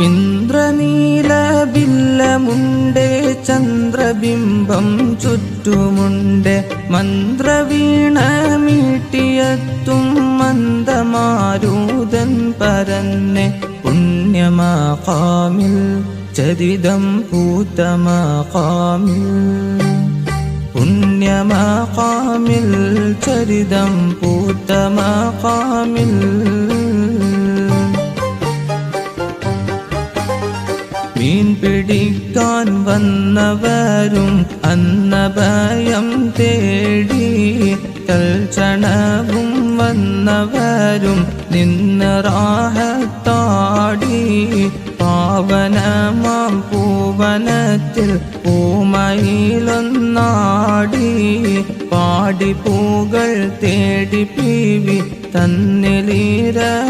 ഇന്ദ്രനീലബില്ലമുണ്ട് ചന്ദ്രബിംബം ചുറ്റുമുണ്ട് മന്ത്രവീണ മീട്ടിയത്തും മന്ദമാരൂതൻ പരന്നെ പുണ്യമാകാമിൽ ചരിതം പൂത്തമാകാമിൽ പുണ്യമാകാമിൽ ചരിതം പൂത്തമാകാമിൽ മീൻ പിടിക്കാൻ വന്നവരും അന്നഭയം തേടി തൽക്ഷണവും വന്നവരും നിന്നറാഹത്താടി പാവനമാം പൂവനത്തിൽ പൂമയിലൊന്നാടി. പാടി പൂകൾ തേടി പീവി തന്നിലിരവോതി